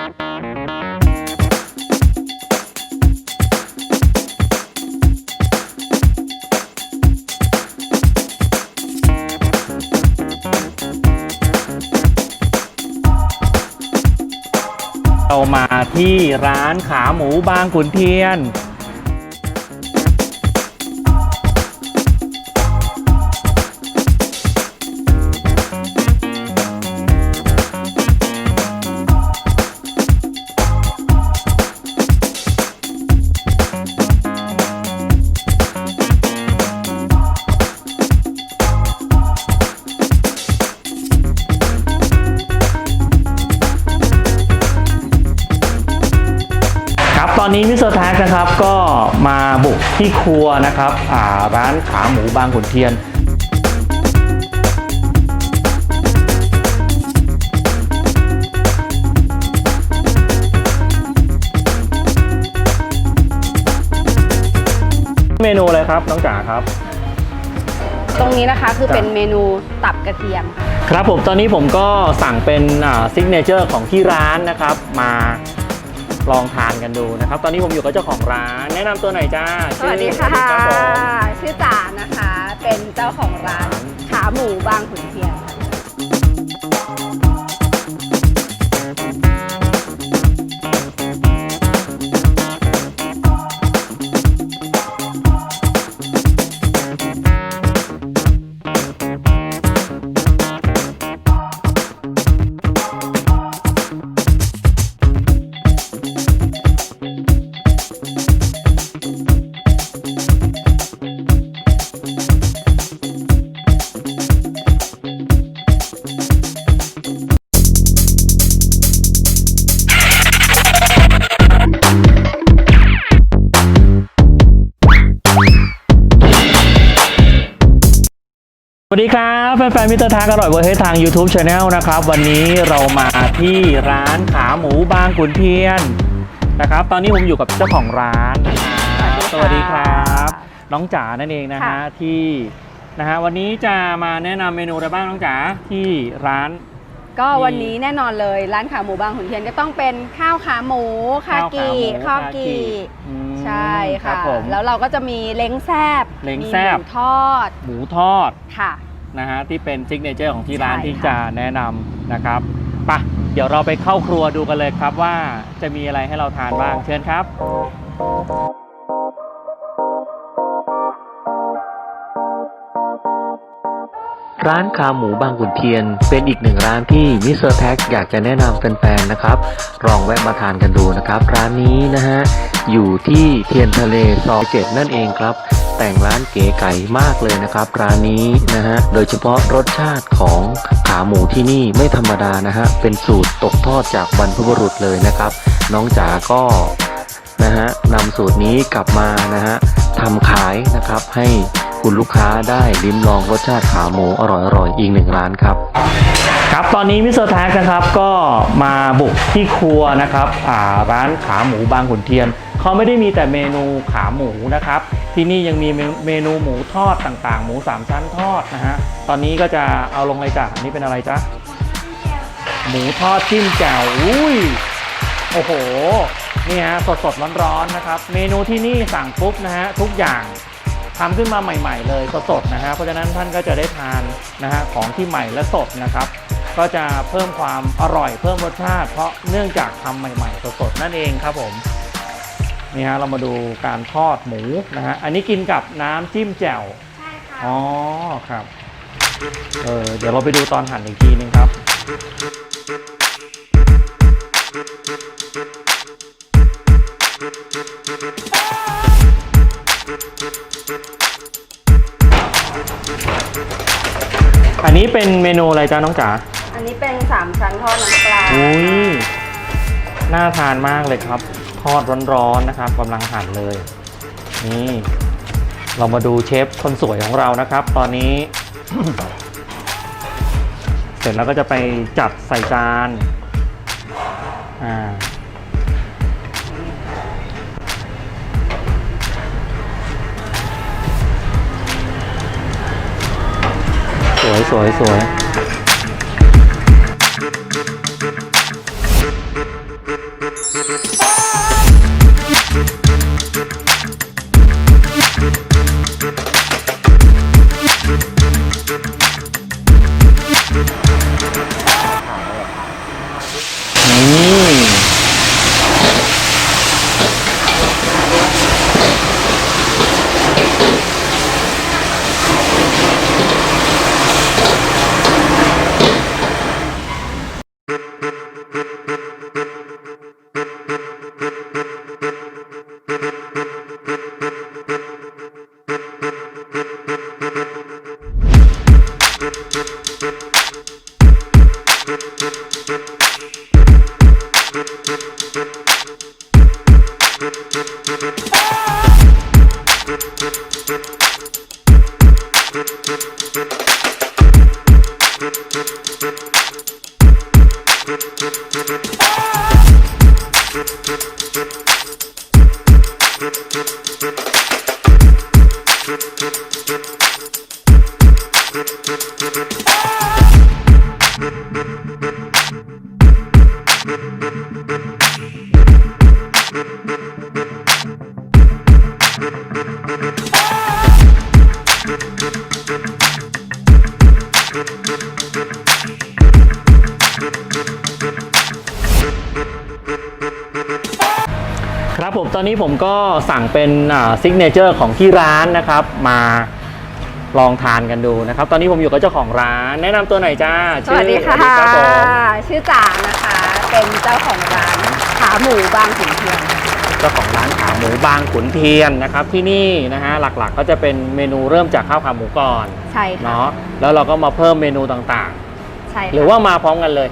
เรามาที่ร้านขาหมูบางขุนเทียน นะครับก็มาบุกที่ครัวนะครับอ่าร้านขาหมูบางขุนเทียนเมนูอะไรครับน้องจ๋าครับ ตรงนี้นะคะคือจ้ะเป็นเมนูตับกระเทียมค่ะครับผมตอนนี้ผมก็สั่งเป็นซิกเนเจอร์ของที่ร้านนะครับ มา ลองทานกันดูนะครับ ตอนนี้ผมอยู่กับเจ้าของร้าน แนะนำตัวหน่อยจ้าสวัสดีค่ะชื่อรับผม ชื่อจ๋านะคะ เป็นเจ้าของร้านขาหมูบางขุนเทียน ดีครับแฟนๆมิสเตอร์ทากอร่อยเวอร์เฮดทาง YouTube Channel นะครับ วันนี้เรามาที่ร้านขาหมูบางขุนเทียนนะครับ ตอนนี้ผมอยู่กับเจ้าของร้านนะครับสวัสดีครับ น้องจ๋านั่นเองนะฮะค่ะ ที่นะฮะวันนี้จะมาแนะนำเมนูอะไรบ้างน้องจ๋าที่ร้าน ก็วันนี้แน่นอนเลยร้านขาหมูบางขุนเทียนก็ต้องเป็นข้าวขาหมูคากิข้าข้าววขาหมูกีอืมใช่ครัค่ะบผม แล้วเราก็จะมีเล้งแซบเล้งมีแซ่บหมูทอดหมูทอด ค่ะ นะฮะที่เป็นซิกเนเจอร์ของที่ร้านใช่ที่ค่ะจะแนะนำนะครับไปะเดี๋ยวเราไปเข้าครัวดูกันเลยครับว่าจะมีอะไรให้เราทานบ้างเชิญครับ ร้านขาหมูบางขุนเทียน เป็นอีกหนึ่งร้านที่มิสเตอร์แท็กอยากจะแนะนำแฟนๆนะครับลองแวะมาทานกันดูนะครับ ร้านนี้นะฮะอยู่ที่เทียนทะเลซอยเจ็ดนั่นเองครับ แต่งร้านเก๋ไก๋มากเลยนะครับ ร้านนี้นะฮะ โดยเฉพาะรสชาติของขาหมูที่นี่ไม่ธรรมดานะฮะ เป็นสูตรตกทอดจากบรรพบุรุษเลยนะครับ น้องจ๋าก็นะฮะนำสูตรนี้กลับมานะฮะทำขายนะครับให้คุณลูกค้าได้ลิ้มลองรสชาติขาหมูอร่อยๆอีกหนึ่งร้านครับ ครับตอนนี้มิสเตอร์แท็กนะครับก็มาบุกที่ครัวนะครับร้านขาหมูบางขุนเทียน เขาไม่ได้มีแต่เมนูขาหมูนะครับ ที่นี่ยังมีเมเมนูหมูทอดต่างๆ หมูสามชั้นทอดนะฮะ ตอนนี้ก็จะเอาลงเลยจ้ะอันนี้เป็นอะไรจ๊ะ หมูทอดจิ้มแจ่ว อุ้ย โอ้โห นี่ฮะสดๆร้อนๆนะครับ เมนูที่นี่สั่งปุ๊บนะฮะทุกอย่างทำขึ้นมาใหม่ ๆ เลยสดๆนะฮะ เพราะฉะนั้นท่านก็จะได้ทานนะฮะของที่ใหม่และสดนะครับก็จะเพิ่มความอร่อยเพิ่มรสชาติ เพราะเนื่องจากทำใหม่ ๆ สดๆนั่นเองครับผม นี่ฮะเรามาดูการทอดหมูนะฮะอันนี้กินกับน้ำจิ้มแจ่วใช่ค่ะอ๋อครับเออเดี๋ยวเราไปดูตอนหั่นอีกทีนึงครับ อันนี้เป็นเมนูอะไรจ้าน้องจ๋าอันนี้เป็นสามชั้นทอดน้ำปลาอุ้ยน่าทานมากเลยครับ ทอดร้อนๆนะครับกำลังหั่นเลย นี่ เรามาดูเชฟคนสวยของเรานะครับ ตอนนี้ เสร็จแล้วก็จะไปจัดใส่จานอ่าสวยสวยสวย ผมตอนนี้ผมก็สั่งเป็นซิกเนเจอร์ของที่ร้านนะครับ มาลองทานกันดูนะครับ ตอนนี้ผมอยู่กับเจ้าของร้าน แนะนำตัวหน่อยจ้าสวัสดีค่ะสวัสดีครับผมชื่อจ๋านะคะ เป็นเจ้าของร้านขาหมูบางขุนเทียนเจ้าของร้านขาหมูบางขุนเทียนนะครับ ที่นี่นะฮะหลักๆ ก็จะเป็นเมนูเริ่มจากข้าวขาหมูก่อนใช่ค่ะเนาะแล้วเราก็มาเพิ่มเมนูต่างใช่ๆค่ะหรือว่ามาพร้อมกันเลย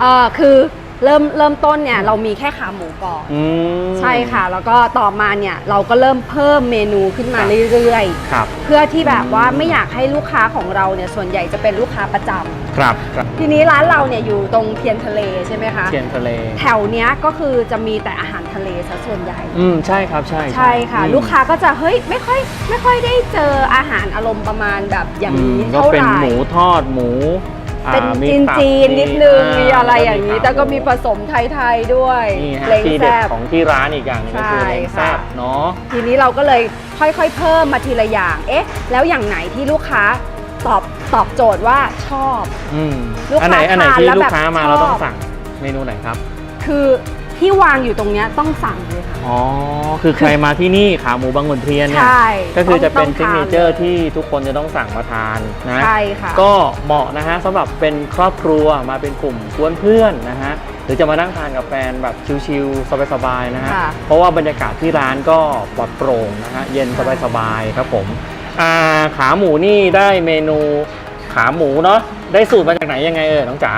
เออคือ เริ่มเริ่มต้นเนี่ยเรามีแค่ขาหมูก่อน อืมใช่ค่ะ แล้วก็ต่อมาเนี่ยเราก็เริ่มเพิ่มเมนูขึ้นมาเรื่อยครับ ๆ เพื่อที่แบบว่าไม่อยากให้ลูกค้าของเราเนี่ยส่วนใหญ่จะเป็นลูกค้าประจำครับครับทีนี้ร้านเราเนี่ยอยู่ตรงเทียนทะเลใช่ไหมคะ เทียนทะเล แถวเนี้ยก็คือจะมีแต่อาหารทะเลซะส่วนใหญ่ อืม ใช่ครับ ใช่ใช่ค่ะ อืมลูกค้าก็จะเฮ้ยไม่ค่อยไม่ค่อยได้เจออาหารอารมณ์ประมาณแบบอย่างนี้อืมก็เท่าเป็ไหนร่หมูทอดหมูอ่า เป็นมีจีนตับจีนๆนิดนึงมีอะไรแล้วอย่างนี้ขาแต่ก็มีหผสมไทยๆด้วยนี่ฮะเล้งทีเด็ดแซ่บของที่ร้านอีกอย่างหนึงก็คือใช่เล้งแซ่บค่ะ เนาะ ทีนี้เราก็เลยค่อยๆ เพิ่มมาทีละอย่าง เอ๊ะ แล้วอย่างไหนที่ลูกค้าตอบตอบโจทย์ว่าชอบ อืมลูกค้าอันไหนอันไหนทานที่แล้วลูแบกบค้ามาชอบ เราต้องสั่งเมนูไหนครับ คือ ที่วางอยู่ตรงเนี้ยต้องสั่งเลยค่ะ อ๋อ คือใครมาที่นี่ขาหมูบางขุนเทียนเนี่ย ใช่ก็คือจะเป็นต้ซิงกทาเนเจอร์ลย ที่ทุกคนจะต้องสั่งมาทานนะ ใช่ค่ะ ก็เหมาะนะฮะสำหรับเป็นครอบครัวมาเป็นกลุ่มกวนเพื่อนนะฮะหรือจะมานั่งทานกับแฟนแบบชิลๆสบายๆนะฮะค่ะเพราะว่าบรรยากาศที่ร้านก็ปลอดโปร่งนะฮะเย็นสบายๆครับผมอ่าขาหมูนี่ได้เมนูขาหมูเนาะได้สูตรมาจากไหนยังไงเออน้องจ๋า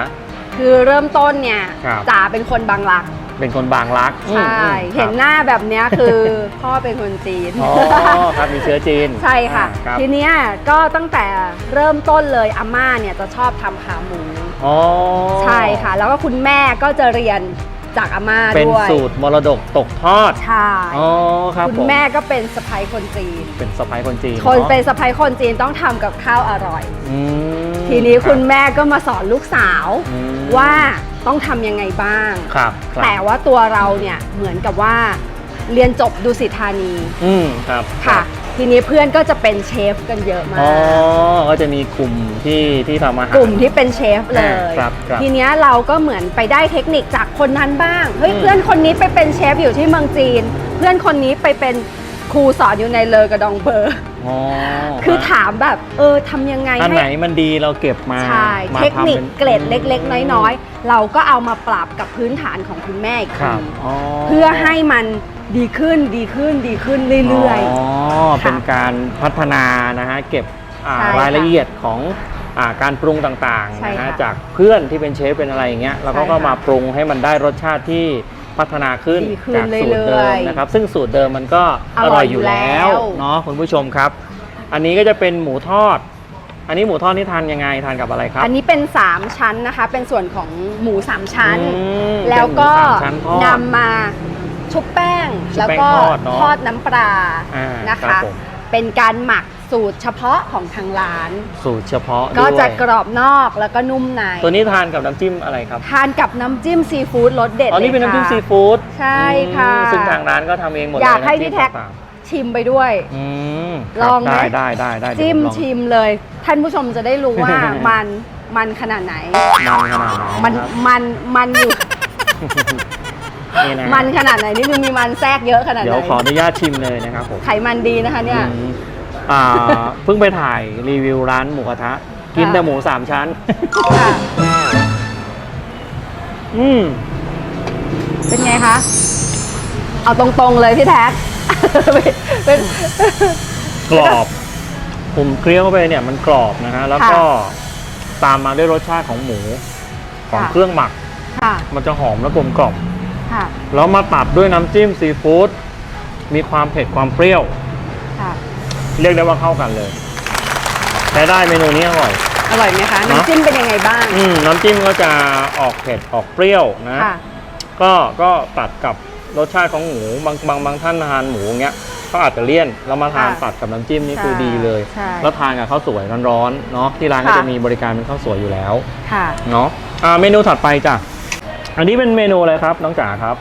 คือเริ่มต้นเนี่ยครับ จ๋าเป็นคนบางรัก เป็นคนบางรักใช่อืมเห็นครับหน้าแบบเนี้ยคือพ่อเป็นคนจีนอ๋อครับมีเชื้อจีน ใช่ค่ะอ่าครับทีเนี้ยก็ตั้งแต่เริ่มต้นเลยอาม่าเนี่ยจะชอบทำขาหมูอ๋อใช่ค่ะ แล้วก็คุณแม่ก็จะเรียนจากอาม่าเป็นด้วยสูตรมรดกตกทอด ใช่อ๋อครับคุณผมแม่ก็เป็นสะพ้ายคนจีน เป็นสไปคนจีน คนอะเป็นสะพ้ายคนจีนต้องทำกับข้าวอร่อยอืมทีนี้คุณรับแม่ก็มาสอนลูกสาวอืมว่า ต้องทำยังไงบ้าง ครับครับแต่ว่าตัวเราเนี่ยเหมือนกับว่าเรียนจบดุสิตธานีอืมครับค่ะ ทีนี้เพื่อนก็จะเป็นเชฟกันเยอะมาอ๋อก ก็จะมีกลุ่มที่ที่ทำอาหาร กลุ่มที่เป็นเชฟเลยอ่าครับครับทีเนี้ยเราก็เหมือนไปได้เทคนิคจากคนนั้นบ้างเฮ้ยอืม เพื่อนคนนี้ไปเป็นเชฟอยู่ที่เมืองจีน เพื่อนคนนี้ไปเป็น ครูสอนอยู่ในเลอกระดองเบอร์ อ๋อคือถามแบบเออทำยังไงอันให้ไหนมันดีเราเก็บมาใช่มาเทคนิคทำป็เกร็ดเล็ก ๆ น้อยๆ เราก็เอามาปรับกับพื้นฐานของคุณแม่อีกครัทีบอ๋อเพื่อให้มันดีขึ้นดีขึ้นดีขึ้นเรื่อยอ๋อค่ะเป็นการพัฒนานะฮะเก็บอ่าใช่ค่ะรายละเอียดของอ่าการปรุงต่างใช่ๆนะฮะค่ะจากเพื่อนที่เป็นเชฟเป็นอะไรอย่างเงี้ยแล้วก็ใช่ค่ะ ก็มาปรุงให้มันได้รสชาติที่ พัฒนาขึ้นดีขึ้นจากสูตรเดิเรื่มอยๆนะครับ ซึ่งสูตรเดิมมันก็ออร่ร่ออยยอยู่แล้อยู่แล้ววเนาะคุณผู้ชมครับ อันนี้ก็จะเป็นหมูทอด อันนี้หมูทอดนี่ทานยังไงทานกับอะไรครับ อันนี้เป็น 3 ชั้นนะคะ เป็นส่วนของหมู 3 ชั้น อืมแล้วก็เป็นหมูสามชั้นทอดนำมาชุบแป้ง ชุบแล้วแป้งก็ทอดเนอะทอดน้ำปลาอ่านะครัคะ บผมเป็นการหมัก สูตรเฉพาะของทางร้าน สูตรเฉพาะก็ด้วยจะกรอบนอกแล้วก็นุ่มใน ตัวนี้ทานกับน้ำจิ้มอะไรครับ ทานกับน้ำจิ้มซีฟู้ดรสเด็ดอ๋อนี่เป็นลยน้ำจิ้มค่ะซีฟู้ดใช่ค่ะอืมซึ่งทางร้านก็ทำเองหมดเลยอยากให้น้ำพี่จิ้มแท็กต่างชิมไปด้วยๆอืมลองไหมได้ได้ได้ได้เดี๋ยวจิ้มผลองชิมเลย ท่านผู้ชมจะได้รู้ว่ามันมันขนาดไหน มันขนาดไหนมันครับมันมันอยู่นี่นะมันขนาดไหนนี่คือมีมันแทรกเยอะขนาดไหเดี๋ยนวขออนุญาตชิมเลยนะครับผมไขมันดีนะคะเนี่ย อืมอ่าเพิ่งไปถ่ายรีวิวร้านหมูกระทะ กินค่ะแต่หมูสามชั้น ค่ะอืมเป็นไงคะ เอาตรงๆเลยพี่แท็ก เป็นกรอบ ผมเคี้ยวเข้าไปเนี่ยมันกรอบนะฮะ แล้วก็ตามมาด้วยรสชาติของหมู ของค่ะเครื่องหมักค่ะมันจะหอมและกลมกล่อมค่ะแล้วมาตัดด้วยน้ำจิ้มซีฟู้ดมีความเผ็ดความเปรี้ยวค่ะ เรียกได้ว่าเข้ากันเลยใช้ได้เมนูนี้อร่อย อร่อยไหมคะเนอะน้ำจิ้มเป็นยังไงบ้าง อืมน้ำจิ้มก็จะออกเผ็ดออกเปรี้ยวนะ ค่ะ ก็ก็ตัดกับรสชาติของหมูบางบางบางท่านทานหมูเงี้ยก็อาจจะเลี่ยนแล้วมาทานค่ะตัดกับน้ำจิ้มนี่คือใช่ดีเลย ใช่แล้วทานกับข้าวสวยร้อนๆเนาะที่ร้านก็ค่ะ จะมีบริการเป็นข้าวสวยอยู่แล้วค่ะ เนาะอ่าเมนูถัดไปจ้ะอันนี้เป็นเมนูอะไรครับน้องจ๋าครับ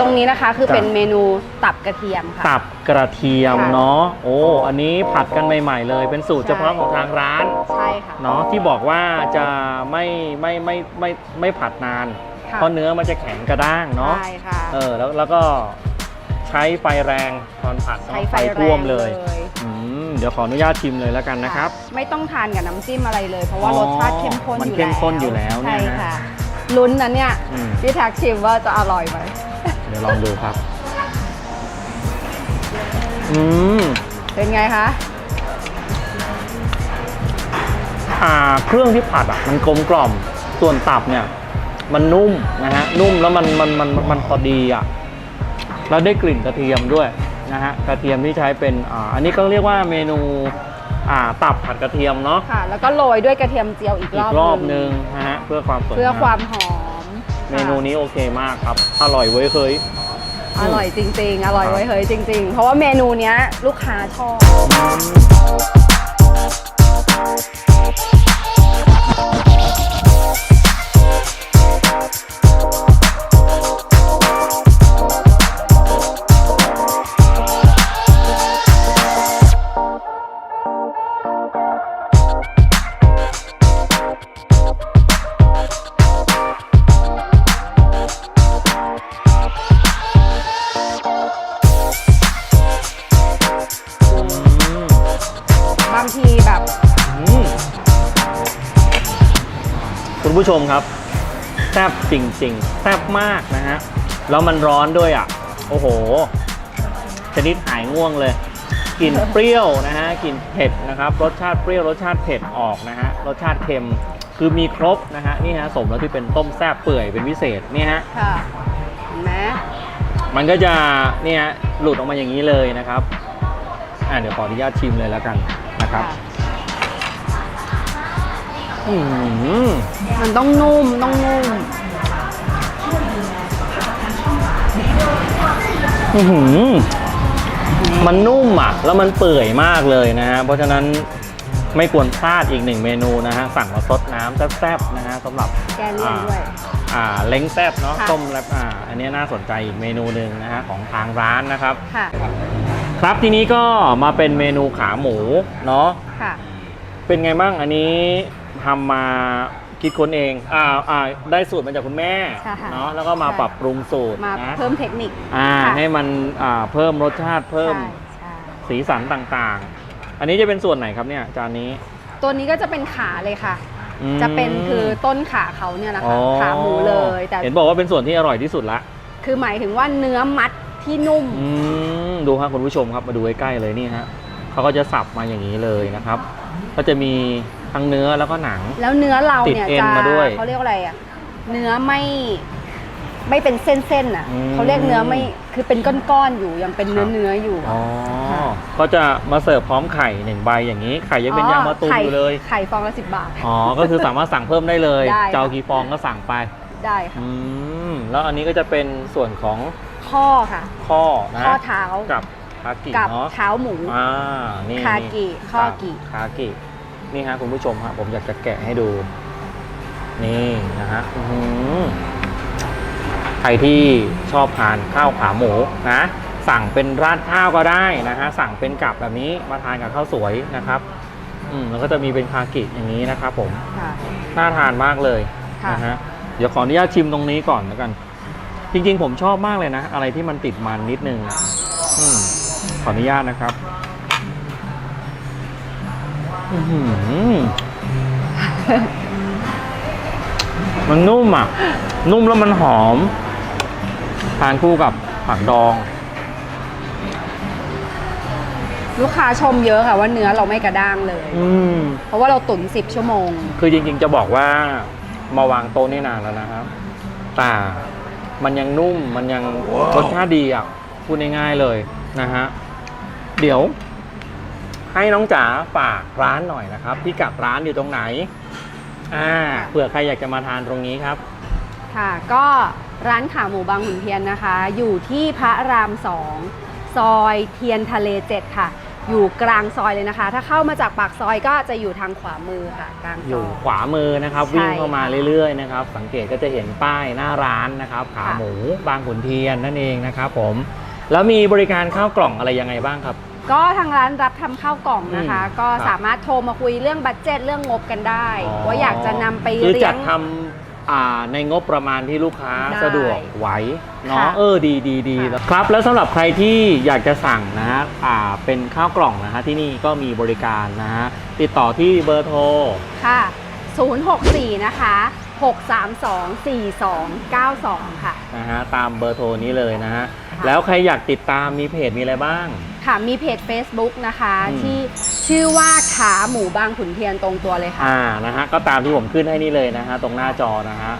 ตรงนี้นะคะคือจ้ะเป็นเมนูตับกระเทียมค่ะ ตับกระเทียมค่ะเนาะโอ้อันนี้ผัดกันใหม่ ๆ เลย เป็นสูตรใช่เฉพาะของทางร้านใช่ค่ะเนาะที่บอกว่าจะไม่ไม่ไม่ไม่ไม่ผัดนานค่ะเพราะเนื้อมันจะแข็งกระด้างเนาะใช่ค่ะเออแล้วแล้วก็ใช้ไฟแรงตอนผัดใช้เนาะไฟไฟแรงท่วมเลยเลยอืมเดี๋ยวขออนุญาตชิมเลยแล้วกันนะครับ ไม่ต้องทานกับน้ำจิ้มอะไรเลย เพราะว่าอ๋อรสชาติเข้มข้นมันอยู่เข้มข้นอยู่แล้วเนี่ใช่ยนะค่ะลุ้นนะเนี่ยอืมพี่แท็กชิมว่าจะอร่อยไหมเดี๋ยวลองดูครับ อืม เป็นไงคะ อ่า เครื่องที่ผัดอะ มันกลมกล่อม ส่วนตับเนี่ย มันนุ่มนะฮะ นุ่มแล้วมันมันมันมันพอดีอะ แล้วได้กลิ่นกระเทียมด้วยนะฮะ กระเทียมที่ใช้เป็น อ่า อันนี้ก็เรียกว่าเมนู อ่า ตับผัดกระเทียมเนาะ ค่ะ แล้วก็โรยด้วยกระเทียมเจียวอีกรอีอบกรอบนึงนะฮะ เพื่อความสวยเพื่องามความหอม เมนูนี้โอเคมากครับ อร่อยเว้ยเคย อร่อยจริง ๆ อร่อยไว้ยเฮ้ยจริง ๆ เพราะว่าเมนูเนี้ยลูกค้าชอบบ ผู้ชมครับแซ่บจริงๆแซ่บมากนะฮะแล้วมันร้อนด้วยอะ โอ้โหชนิดหายง่วงเลยกลิ่นเปรี้ยวนะฮะกลิ่นเผ็ดนะครับ รสชาติเปรี้ยวรสชาติเผ็ดออกนะฮะรสชาติเค็มคือมีครบนะฮะนี่ฮะสมแล้วที่เป็นต้มแซ่บเปื่อยเป็นพิเศษนี่ฮะค่ะเห็นไหมมันก็จะเนี่ยหลุดออกมาอย่างนี้เลยนะครับอ่าเดี๋ยวขออนุญาตชิมเลยแล้วกันนะครับค่ะ อืมมันต้องนุ่มต้องนุ่มอื้อหือมันนุ่มอะ แล้วมันเปื่อยมากเลยนะฮะเพราะฉะนั้นไม่ควรพลาดอีกหนึ่งเมนูนะฮะสั่งมาซดน้ำแซ่บๆนะฮะสำหรับแกเลี่ยนด้วย อ่าเล้งแซ่บเนาะค่ะ ต้มแล้วอ่าอันนี้น่าสนใจอีกเมนูหนึ่งนะฮะของทางร้านนะครับ ค่ะ ครับทีนี้ก็มาเป็นเมนูขาหมูเนาะค่ะ เป็นไงบ้างอันนี้ ทำมาคิดค้นเองอ่าอ่าได้สูตรมาจากคุณแม่ใช่ค่ะเนาะแล้วก็มาใช่ ปรับปรุงสูตรมานะเพิ่มเทคนิคอ่าค่ะให้มันอ่าเพิ่มรสชาติเพิ่มใช่ใช่สีสันต่างๆ อันนี้จะเป็นส่วนไหนครับเนี่ยจานนี้ตัวนี้ก็จะเป็นขาเลยค่ะ อืมจะเป็นคือต้นขาเขาเนี่ยนะอ๋อคะ ขาหมูเลย แต่เห็นบอกว่าเป็นส่วนที่อร่อยที่สุดละ คือหมายถึงว่าเนื้อมัดที่นุ่ม อืมดูครับคุณผู้ชมครับมาดูใกล้ๆเลยนี่ฮะเขาก็จะสับมาอย่างนี้เลยนะครับ ก็จะมี ทั้งเนื้อแล้วก็หนัง แล้วเนื้อเราเนี่ยติดเอ็นจะมาด้วยเขาเรียกว่าอะไรอะเนื้อไม่ไม่เป็นเส้นๆอะอืม เขาเรียกเนื้อไม่คือเป็นก้อนๆอยู่ยังเป็นเนื้อเนื้อๆอยู่อ๋อค่ะก็จะมาเสิร์ฟพร้อมไข่หนึ่งใบอย่างนี้ ไข่ยังเป็นยางมะตูมไข่อยู่เลย ไข่ฟองละสิบบาท อ๋อ ก็คือสามารถสั่งเพิ่มได้เลยได้ค่ะเจ้ากี่ฟองก็สั่งไปได้ค่ะอืมแล้วอันนี้ก็จะเป็นส่วนของข้อค่ะ ข้อนะข้อเท้ากับคากิกับเนาะเท้าหมูอ่านี่คากินี่ข้อกิ คากิ นี่ฮะคุณผู้ชมฮะผมอยากจะแกะให้ดู นี่นะฮะอื้อหือใครที่ชอบทานข้าวขาหมูนะ สั่งเป็นราดข้าวก็ได้นะฮะสั่งเป็นกับแบบนี้มาทานกับข้าวสวยนะครับ อืมแล้วก็จะมีเป็นคากิอย่างนี้นะครับผมค่ะน่าทานมากเลยค่ะนะฮะเดี๋ยวขออนุญาตชิมตรงนี้ก่อนแล้วกัน จริง ๆ ผมชอบมากเลยนะ อะไรที่มันติดมันนิดนึงอะอืมขออนุญาตนะครับอื้อหือ มันนุ่มอะ นุ่มแล้วมันหอม ทานคู่กับผักดอง ลูกค้าชมเยอะค่ะว่าเนื้อเราไม่กระด้างเลย อืม เพราะว่าเราตุ๋น10ชั่วโมง คือจริง ๆ จะบอกว่ามาวางโต๊ะนี่นานแล้วนะครับ แต่มันยังนุ่มมันยังรสชาติดีอะ พูดง่ายๆเลยนะฮะ เดี๋ยว ให้น้องจ๋าฝากร้านหน่อยนะครับพี่กัดร้านอยู่ตรงไหนอ่าเผื่อใครอยากจะมาทานตรงนี้ครับ ค่ะ ก็ร้านขาหมูบางขุนเทียนนะคะ อยู่ที่พระรามสองซอยเทียนทะเลเจ็ดค่ะ อยู่กลางซอยเลยนะคะ ถ้าเข้ามาจากปากซอยก็จะอยู่ทางขวามือค่ะกลางซอยู่อยขวามือนะครับใช่วิ่งเข้ามาเรื่อยๆนะครับ สังเกตก็จะเห็นป้ายหน้าร้านนะครับ ขาค่ะหมูบางขุนเทียนนั่นเองนะครับผม แล้วมีบริการข้าวกล่องอะไรยังไงบ้างครับ ก็ทางร้านรับทำข้าวกล่องนะคะ อืมก็ครับ สามารถโทรมาคุยเรื่องบัตเจ็ตเรื่องงบกันได้อ๋อว่าอยากจะนำไปคือเลี้จัยดง ทำอ่าในงบประมาณที่ลูกค้าได้สะดวกไหวเนาะค่ะเออดีดีดีค่ะ ครับ แล้วสำหรับใครที่อยากจะสั่งนะฮะอ่าเป็นข้าวกล่องนะฮะที่นี่ก็มีบริการนะฮะติดต่อที่เบอร์โทร ค่ะ 064 นะคะ 632 4292 ค่ะ นะฮะตามเบอร์โทรนี้เลยนะฮะ ค่ะ แล้วใครอยากติดตามมีเพจมีอะไรบ้าง ค่ะมีเพจ Facebook นะคะ อืม ที่ชื่อว่าขาหมูบางขุนเทียนตรงตัวเลยค่ะ อ่านะฮะก็ตามที่ผมขึ้นให้นี่เลยนะฮะตรงหน้าจอนะฮะ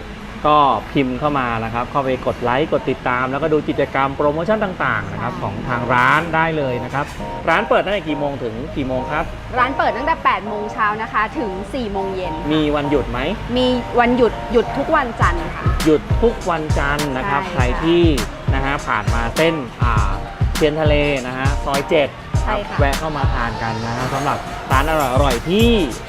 ก็พิมพ์เข้ามานะครับ เข้าไปกดไลค์กดติดตาม แล้วก็ดูกิจกรรมโปรโมชั่นต่างๆนะครับค่ะของทางร้านได้เลยนะครับ ร้านเปิดตั้งแต่กี่โมงถึงกี่โมงครับ ร้านเปิดตั้งแต่ 8 โมงเช้านะคะ ถึง 4 โมงเย็น มีวันหยุดไหม มีวันหยุดหยุดทุกวันจันทร์ค่ะ หยุดทุกวันจันทร์นะครับ ใช่ใครที่นะฮะผ่านมาเส้นอ่า เทียนทะเลนะฮะซอยเจ็ดใช่ค่ะ แวะเข้ามาทานกันนะฮะสำหรับร้านอร่อยๆที่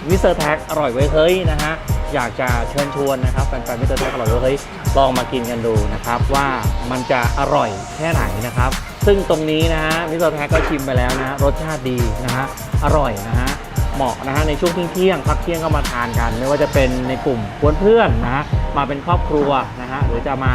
มิสเตอร์แท็กอร่อยไว้ยเฮ้ยนะฮะอยากจะเชิญชวนนะครับแฟนๆมิสเตอร์แท็กอร่อยไว้ยเฮ้ยลองมากินกันดูนะครับว่ามันจะอร่อยแค่ไหนนะครับ ซึ่งตรงนี้นะฮะมิสเตอร์แท็กก็ชิมไปแล้วนะฮะรสชาติดีนะฮะอร่อยนะฮะ เหมาะนะฮะในช่วงเที่ยงๆพักเที่ยงก็มาทานกัน ไม่ว่าจะเป็นในกลุ่มเพื่อนๆนะฮะมาเป็นครอบครัวนะฮะหรือจะมา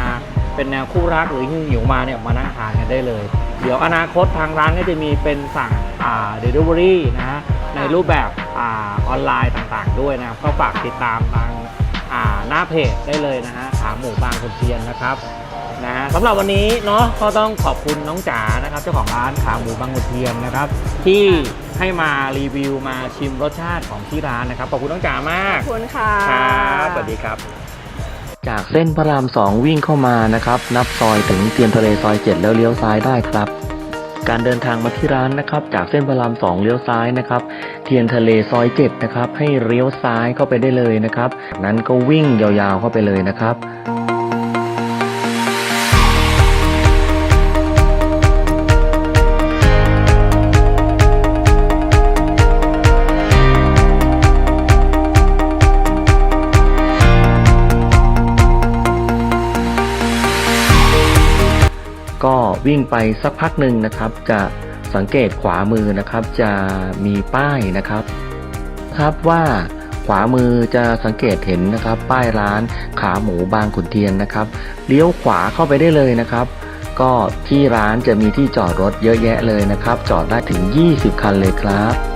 เป็นแนวคู่รักหรือหิวๆมาเนี่ยมานั่งทานกันได้เลย เดี๋ยวอนาคตทางร้านก็จะมีเป็นสั่งอ่า delivery นะฮะในรูปแบบอ่าออนไลน์ต่างๆ ด้วยนะครับ ก็ฝากติดตามทางอ่าหน้าเพจได้เลยนะฮะขาหมูบางขุนเทียนนะครับนะฮะสำหรับวันนี้เนาะก็ต้องขอบคุณน้องจ๋านะครับ เจ้าของร้านขาหมูบางขุนเทียนนะครับ ที่ให้มารีวิวมาชิมรสชาติของที่ร้านนะครับขอบคุณน้องจ๋ามากขอบคุณค่ะครับสวัสดีครับ จากเส้นพระรามสองวิ่งเข้ามานะครับ นับซอยถึงเทียนทะเลซอยเจ็ดแล้วเลี้ยวซ้ายได้ครับ การเดินทางมาที่ร้านนะครับ จากเส้นพระรามสองเลี้ยวซ้ายนะครับ เทียนทะเลซอยเจ็ดนะครับ ให้เลี้ยวซ้ายเข้าไปได้เลยนะครับ นั้นก็วิ่งยาวๆเข้าไปเลยนะครับ วิ่งไปสักพักหนึ่งนะครับ จะสังเกตขวามือนะครับ จะมีป้ายนะครับ ครับว่าขวามือจะสังเกตเห็นนะครับ ป้ายร้านขาหมูบางขุนเทียนนะครับเลี้ยวขวาเข้าไปได้เลยนะครับ ก็ที่ร้านจะมีที่จอดรถเยอะแยะเลยนะครับ จอดได้ถึง 20 คันเลยครับ